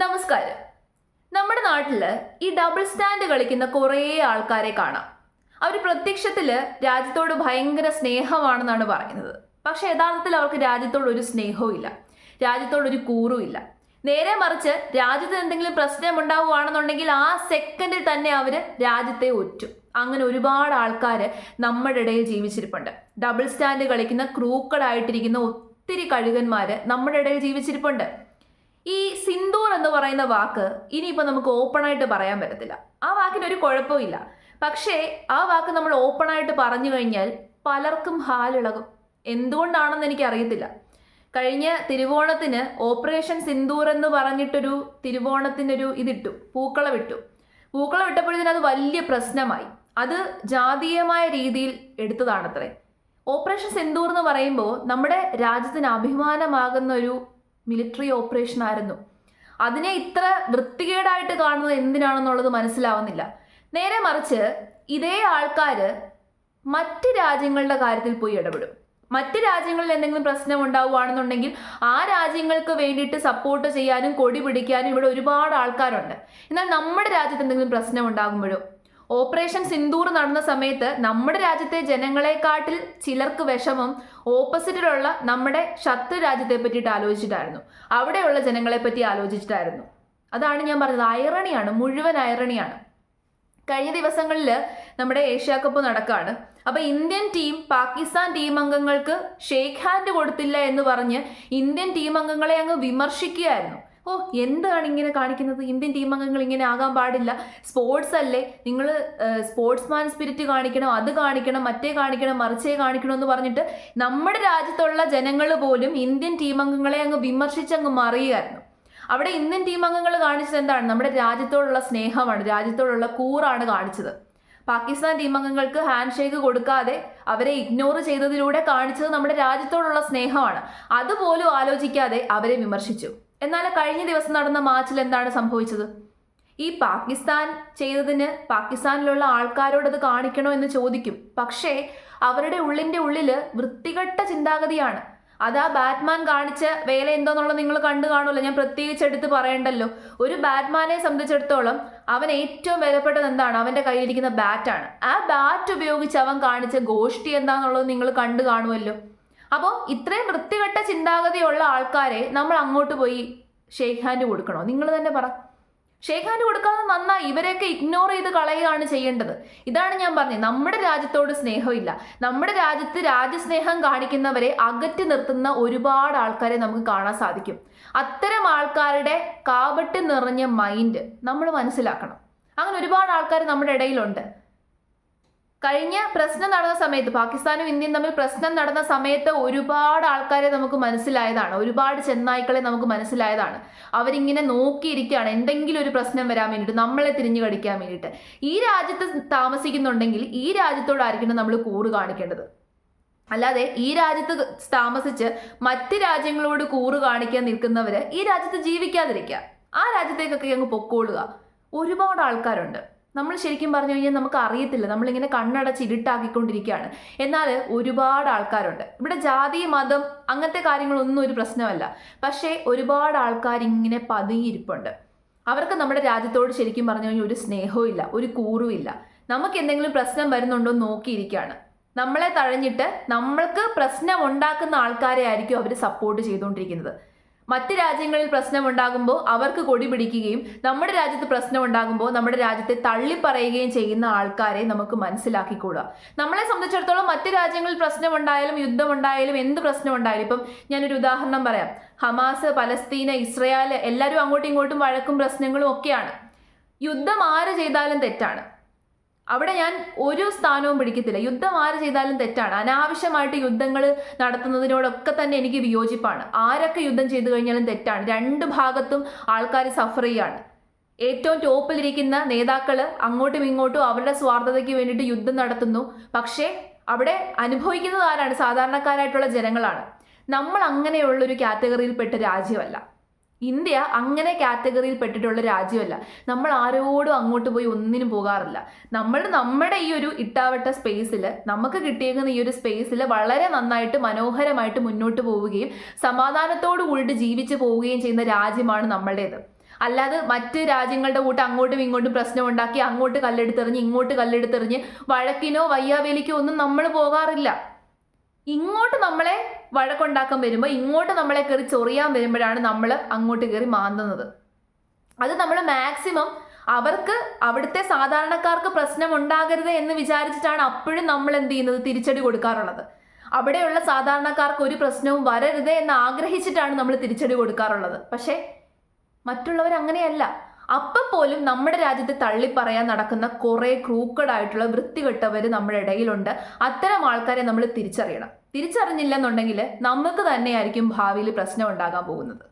നമസ്കാരം. നമ്മുടെ നാട്ടിൽ ഈ ഡബിൾ സ്റ്റാൻഡ് കളിക്കുന്ന കുറേ ആൾക്കാരെ കാണാം. അവർ പ്രത്യക്ഷത്തിൽ രാജ്യത്തോട് ഭയങ്കര സ്നേഹമാണെന്നാണ് പറയുന്നത്. പക്ഷെ യഥാർത്ഥത്തിൽ അവർക്ക് രാജ്യത്തോട് ഒരു സ്നേഹവും ഇല്ല. രാജ്യത്തോട് ഒരു കൂറും ഇല്ല. നേരെ മറിച്ച് രാജ്യത്ത് എന്തെങ്കിലും പ്രശ്നം ഉണ്ടാവുകയാണെന്നുണ്ടെങ്കിൽ ആ സെക്കൻഡിൽ തന്നെ അവർ രാജ്യത്തെ ഒറ്റും. അങ്ങനെ ഒരുപാട് ആൾക്കാർ നമ്മുടെ ഇടയിൽ ജീവിച്ചിരിപ്പുണ്ട്. ഡബിൾ സ്റ്റാൻഡ് കളിക്കുന്ന ക്രൂക്കഡായിട്ടിരിക്കുന്ന ഒത്തിരി കഴുകന്മാർ നമ്മുടെ ഇടയിൽ ജീവിച്ചിരിപ്പുണ്ട്. ഈ സിന്ദൂർ എന്ന് പറയുന്ന വാക്ക് ഇനിയിപ്പോൾ നമുക്ക് ഓപ്പണായിട്ട് പറയാൻ പറ്റത്തില്ല. ആ വാക്കിന് ഒരു കുഴപ്പമില്ല പക്ഷേ ആ വാക്ക് നമ്മൾ ഓപ്പണായിട്ട് പറഞ്ഞു കഴിഞ്ഞാൽ പലർക്കും ഹാലിളകും. എന്തുകൊണ്ടാണെന്ന് എനിക്ക് അറിയത്തില്ല കഴിഞ്ഞ തിരുവോണത്തിന് ഓപ്പറേഷൻ സിന്ദൂർ എന്ന് പറഞ്ഞിട്ടൊരു തിരുവോണത്തിനൊരു ഇതിട്ടു പൂക്കളം ഇട്ടു പൂക്കളം ഇട്ടപ്പോഴത്തേന് അത് വലിയ പ്രശ്നമായി. അത് ജാതീയമായ രീതിയിൽ എടുത്തതാണത്രേ. ഓപ്പറേഷൻ സിന്ദൂർ എന്ന് പറയുമ്പോൾ നമ്മുടെ രാജ്യത്തിന് അഭിമാനമാകുന്ന ഒരു മിലിറ്ററി ഓപ്പറേഷൻ ആയിരുന്നു. അതിനെ ഇത്ര വൃത്തികേടായിട്ട് കാണുന്നത് എന്തിനാണെന്നുള്ളത് മനസ്സിലാവുന്നില്ല. നേരെ മറിച്ച് ഇതേ ആൾക്കാർ മറ്റ് രാജ്യങ്ങളുടെ കാര്യത്തിൽ പോയി ഇടപെടും. മറ്റ് രാജ്യങ്ങളിൽ എന്തെങ്കിലും പ്രശ്നം ഉണ്ടാവുകയാണെന്നുണ്ടെങ്കിൽ ആ രാജ്യങ്ങൾക്ക് വേണ്ടിയിട്ട് സപ്പോർട്ട് ചെയ്യാനും കൊടി പിടിക്കാനും ഇവിടെ ഒരുപാട് ആൾക്കാരുണ്ട്. എന്നാൽ നമ്മുടെ രാജ്യത്ത് എന്തെങ്കിലും പ്രശ്നം ഉണ്ടാകുമ്പോഴോ ഓപ്പറേഷൻ സിന്ദൂർ നടന്ന സമയത്ത് നമ്മുടെ രാജ്യത്തെ ജനങ്ങളെക്കാട്ടിൽ ചിലർക്ക് വിഷമം ഓപ്പോസിറ്റിലുള്ള നമ്മുടെ ശത്രു രാജ്യത്തെ പറ്റിയിട്ട് ആലോചിച്ചിട്ടായിരുന്നു. അവിടെയുള്ള ജനങ്ങളെ പറ്റി ആലോചിച്ചിട്ടായിരുന്നു. അതാണ് ഞാൻ പറഞ്ഞത്. ഐറണിയാണ് മുഴുവൻ ഐറണിയാണ് കഴിഞ്ഞ ദിവസങ്ങളിൽ നമ്മുടെ ഏഷ്യ കപ്പ് നടക്കാണ്. അപ്പോൾ ഇന്ത്യൻ ടീം പാകിസ്ഥാൻ ടീം അംഗങ്ങൾക്ക് ഷേക്ക് ഹാൻഡ് കൊടുത്തില്ല എന്ന് പറഞ്ഞ് ഇന്ത്യൻ ടീം അംഗങ്ങളെ അങ്ങ് വിമർശിക്കുകയായിരുന്നു. ഓ എന്താണ് ഇങ്ങനെ കാണിക്കുന്നത്? ഇന്ത്യൻ ടീം അംഗങ്ങൾ ഇങ്ങനെ ആകാൻ പാടില്ല. സ്പോർട്സ് അല്ലേ? നിങ്ങൾ സ്പോർട്സ്മാൻ സ്പിരിറ്റ് കാണിക്കണം അത് കാണിക്കണം മറ്റേ കാണിക്കണം മറിച്ചേ കാണിക്കണം എന്ന് പറഞ്ഞിട്ട് നമ്മുടെ രാജ്യത്തുള്ള ജനങ്ങൾ പോലും ഇന്ത്യൻ ടീം അംഗങ്ങളെ അങ്ങ് വിമർശിച്ചങ്ങ് മറിയുകയായിരുന്നു. അവിടെ ഇന്ത്യൻ ടീം അംഗങ്ങൾ കാണിച്ചത് എന്താണ്? നമ്മുടെ രാജ്യത്തോടുള്ള സ്നേഹമാണ് രാജ്യത്തോടുള്ള കൂറാണ് കാണിച്ചത്. പാകിസ്ഥാൻ ടീം അംഗങ്ങൾക്ക് ഹാൻഡ് ഷേക്ക് കൊടുക്കാതെ അവരെ ഇഗ്നോർ ചെയ്തതിലൂടെ കാണിച്ചത് നമ്മുടെ രാജ്യത്തോടുള്ള സ്നേഹമാണ്. അതുപോലും ആലോചിക്കാതെ അവരെ വിമർശിച്ചു. എന്നാൽ കഴിഞ്ഞ ദിവസം നടന്ന മാച്ചിൽ എന്താണ് സംഭവിച്ചത്? ഈ പാകിസ്ഥാൻ ചെയ്തതിന് പാകിസ്ഥാനിലുള്ള ആൾക്കാരോടത് കാണിക്കണോ എന്ന് ചോദിക്കും. പക്ഷേ അവരുടെ ഉള്ളിന്റെ ഉള്ളിൽ വൃത്തികെട്ട ചിന്താഗതിയാണ്. അതാ ബാറ്റ്മാൻ കാണിച്ച വേല എന്തോന്നുള്ളത് നിങ്ങൾ കണ്ടു കാണുമല്ലോ. ഞാൻ പ്രത്യേകിച്ച് എടുത്ത് പറയണ്ടല്ലോ. ഒരു ബാറ്റ്മാനെ സംബന്ധിച്ചിടത്തോളം അവൻ ഏറ്റവും വിലപ്പെട്ടത് എന്താണ്? അവന്റെ കയ്യിലിരിക്കുന്ന ബാറ്റാണ്. ആ ബാറ്റ് ഉപയോഗിച്ച് അവൻ കാണിച്ച ഗോഷ്ടി എന്താണെന്നുള്ളത് നിങ്ങൾ കണ്ടു കാണുമല്ലോ. അപ്പോൾ ഇത്രയും വൃത്തികെട്ട ചിന്താഗതിയുള്ള ആൾക്കാരെ നമ്മൾ അങ്ങോട്ട് പോയി ഷേക്ക് ഹാൻഡ് കൊടുക്കണോ? നിങ്ങൾ തന്നെ പറ. ഷേക്ക് ഹാൻഡ് കൊടുക്കാതെ നന്നായി ഇവരെയൊക്കെ ഇഗ്നോർ ചെയ്ത് കളയുകയാണ് ചെയ്യേണ്ടത്. ഇതാണ് ഞാൻ പറഞ്ഞത്. നമ്മുടെ രാജ്യത്തോട് സ്നേഹമില്ല. നമ്മുടെ രാജ്യത്ത് രാജ്യസ്നേഹം കാണിക്കുന്നവരെ അകറ്റി നിർത്തുന്ന ഒരുപാട് ആൾക്കാരെ നമുക്ക് കാണാൻ സാധിക്കും. അത്തരം ആൾക്കാരുടെ കാപട്ട് നിറഞ്ഞ മൈൻഡ് നമ്മൾ മനസ്സിലാക്കണം. അങ്ങനെ ഒരുപാട് ആൾക്കാർ നമ്മുടെ ഇടയിലുണ്ട്. കഴിഞ്ഞ പ്രശ്നം നടന്ന സമയത്ത് പാകിസ്ഥാനും ഇന്ത്യയും തമ്മിൽ പ്രശ്നം നടന്ന സമയത്ത് ഒരുപാട് ആൾക്കാരെ നമുക്ക് മനസ്സിലായതാണ്. ഒരുപാട് ചെന്നായ്ക്കളെ നമുക്ക് മനസ്സിലായതാണ്. അവരിങ്ങനെ നോക്കിയിരിക്കുകയാണ്. എന്തെങ്കിലും ഒരു പ്രശ്നം വരാൻ വേണ്ടിയിട്ട് നമ്മളെ തിരിഞ്ഞു കടിക്കാൻ വേണ്ടിയിട്ട്. ഈ രാജ്യത്ത് താമസിക്കുന്നുണ്ടെങ്കിൽ ഈ രാജ്യത്തോടായിരിക്കണം നമ്മൾ കൂറ് കാണിക്കേണ്ടത്. അല്ലാതെ ഈ രാജ്യത്ത് താമസിച്ച് മറ്റ് രാജ്യങ്ങളോട് കൂറ് കാണിക്കാൻ നിൽക്കുന്നവര് ഈ രാജ്യത്ത് ജീവിക്കാതിരിക്കുക. ആ രാജ്യത്തേക്കൊക്കെ അങ്ങ് പൊക്കോളുക. ഒരുപാട് ആൾക്കാരുണ്ട്. നമ്മൾ ശരിക്കും പറഞ്ഞു കഴിഞ്ഞാൽ നമുക്ക് അറിയത്തില്ല. നമ്മളിങ്ങനെ കണ്ണടച്ച് ഇരുട്ടാക്കിക്കൊണ്ടിരിക്കുകയാണ്. എന്നാൽ ഒരുപാട് ആൾക്കാരുണ്ട്. ഇവിടെ ജാതി മതം അങ്ങനത്തെ കാര്യങ്ങളൊന്നും ഒരു പ്രശ്നമല്ല. പക്ഷേ ഒരുപാട് ആൾക്കാർ ഇങ്ങനെ പതുങ്ങിയിരിപ്പുണ്ട്. അവർക്ക് നമ്മുടെ രാജ്യത്തോട് ശരിക്കും പറഞ്ഞു കഴിഞ്ഞാൽ ഒരു സ്നേഹവും ഇല്ല ഒരു കൂറും ഇല്ല നമുക്ക് എന്തെങ്കിലും പ്രശ്നം വരുന്നുണ്ടോ എന്ന് നോക്കിയിരിക്കുകയാണ്. നമ്മളെ തഴഞ്ഞിട്ട് നമ്മൾക്ക് പ്രശ്നം ഉണ്ടാക്കുന്ന ആൾക്കാരെ ആയിരിക്കും അവർ സപ്പോർട്ട് ചെയ്തുകൊണ്ടിരിക്കുന്നത്. മറ്റ് രാജ്യങ്ങളിൽ പ്രശ്നം ഉണ്ടാകുമ്പോൾ അവർക്ക് കൊടി പിടിക്കുകയും നമ്മുടെ രാജ്യത്ത് പ്രശ്നം ഉണ്ടാകുമ്പോൾ നമ്മുടെ രാജ്യത്തെ തള്ളിപ്പറയുകയും ചെയ്യുന്ന ആൾക്കാരെ നമുക്ക് മനസ്സിലാക്കിക്കൂടുക നമ്മളെ സംബന്ധിച്ചിടത്തോളം മറ്റ് രാജ്യങ്ങളിൽ പ്രശ്നം ഉണ്ടായാലും യുദ്ധം ഉണ്ടായാലും എന്ത് പ്രശ്നം ഉണ്ടായാലും ഇപ്പം ഞാനൊരു ഉദാഹരണം പറയാം. ഹമാസ് പലസ്തീന ഇസ്രയേൽ എല്ലാവരും അങ്ങോട്ടും ഇങ്ങോട്ടും വഴക്കും പ്രശ്നങ്ങളും ഒക്കെയാണ്. യുദ്ധം ആര് ചെയ്താലും തെറ്റാണ്. അവിടെ ഞാൻ ഒരു സ്ഥാനവും പിടിക്കത്തില്ല. യുദ്ധം ആര് ചെയ്താലും തെറ്റാണ്. അനാവശ്യമായിട്ട് യുദ്ധങ്ങൾ നടത്തുന്നതിനോടൊക്കെ തന്നെ എനിക്ക് വിയോജിപ്പാണ്. ആരൊക്കെ യുദ്ധം ചെയ്തു കഴിഞ്ഞാലും തെറ്റാണ്. രണ്ട് ഭാഗത്തും ആൾക്കാർ സഫർ ചെയ്യാണ്. ഏറ്റവും ടോപ്പിലിരിക്കുന്ന നേതാക്കൾ അങ്ങോട്ടും ഇങ്ങോട്ടും അവരുടെ സ്വാർത്ഥതയ്ക്ക് വേണ്ടിയിട്ട് യുദ്ധം നടത്തുന്നു. പക്ഷേ അവിടെ അനുഭവിക്കുന്നത് ആരാണ്? സാധാരണക്കാരായിട്ടുള്ള ജനങ്ങളാണ്. നമ്മൾ അങ്ങനെയുള്ളൊരു കാറ്റഗറിയിൽപ്പെട്ട രാജ്യമല്ല. ഇന്ത്യ അങ്ങനെ കാറ്റഗറിയിൽ പെട്ടിട്ടുള്ള രാജ്യമല്ല. നമ്മൾ ആരോടും അങ്ങോട്ട് പോയി ഒന്നിനും പോകാറില്ല. നമ്മൾ നമ്മുടെ ഈ ഒരു ഇട്ടാവട്ട സ്പേസിൽ നമുക്ക് കിട്ടിയേക്കുന്ന ഈ ഒരു സ്പേസിൽ വളരെ നന്നായിട്ട് മനോഹരമായിട്ട് മുന്നോട്ട് പോവുകയും സമാധാനത്തോടു കൂടിയിട്ട് ജീവിച്ചു പോവുകയും ചെയ്യുന്ന രാജ്യമാണ് നമ്മളുടേത്. അല്ലാതെ മറ്റ് രാജ്യങ്ങളുടെ കൂട്ട് അങ്ങോട്ടും ഇങ്ങോട്ടും പ്രശ്നം ഉണ്ടാക്കി അങ്ങോട്ട് കല്ലെടുത്തെറിഞ്ഞ് ഇങ്ങോട്ട് കല്ലെടുത്തെറിഞ്ഞ് വഴക്കിനോ വയ്യാവേലിക്കോ ഒന്നും നമ്മൾ പോകാറില്ല. ഇങ്ങോട്ട് നമ്മളെ വഴക്കുണ്ടാക്കാൻ വരുമ്പോൾ ഇങ്ങോട്ട് നമ്മളെ കയറി ചൊറിയാൻ വരുമ്പോഴാണ് നമ്മൾ അങ്ങോട്ട് കയറി മാന്തുന്നത്. അത് നമ്മൾ മാക്സിമം അവർക്ക് അവിടുത്തെ സാധാരണക്കാർക്ക് പ്രശ്നം ഉണ്ടാകരുത് എന്ന് വിചാരിച്ചിട്ടാണ് അപ്പോഴും നമ്മൾ എന്ത് ചെയ്യുന്നത്? തിരിച്ചടി കൊടുക്കാറുള്ളത്. അവിടെയുള്ള സാധാരണക്കാർക്ക് ഒരു പ്രശ്നവും വരരുത് എന്ന് ആഗ്രഹിച്ചിട്ടാണ് നമ്മൾ തിരിച്ചടി കൊടുക്കാറുള്ളത്. പക്ഷേ മറ്റുള്ളവർ അങ്ങനെയല്ല അപ്പം പോലും നമ്മുടെ രാജ്യത്തെ തള്ളിപ്പറയാൻ നടക്കുന്ന കുറേ ക്രൂക്കഡായിട്ടുള്ള വൃത്തികെട്ടവർ നമ്മുടെ ഇടയിലുണ്ട്. അത്തരം ആൾക്കാരെ നമ്മൾ തിരിച്ചറിയണം. തിരിച്ചറിഞ്ഞില്ലെന്നുണ്ടെങ്കിൽ നമുക്ക് തന്നെയായിരിക്കും ഭാവിയിൽ പ്രശ്നം ഉണ്ടാകാൻ പോകുന്നത്.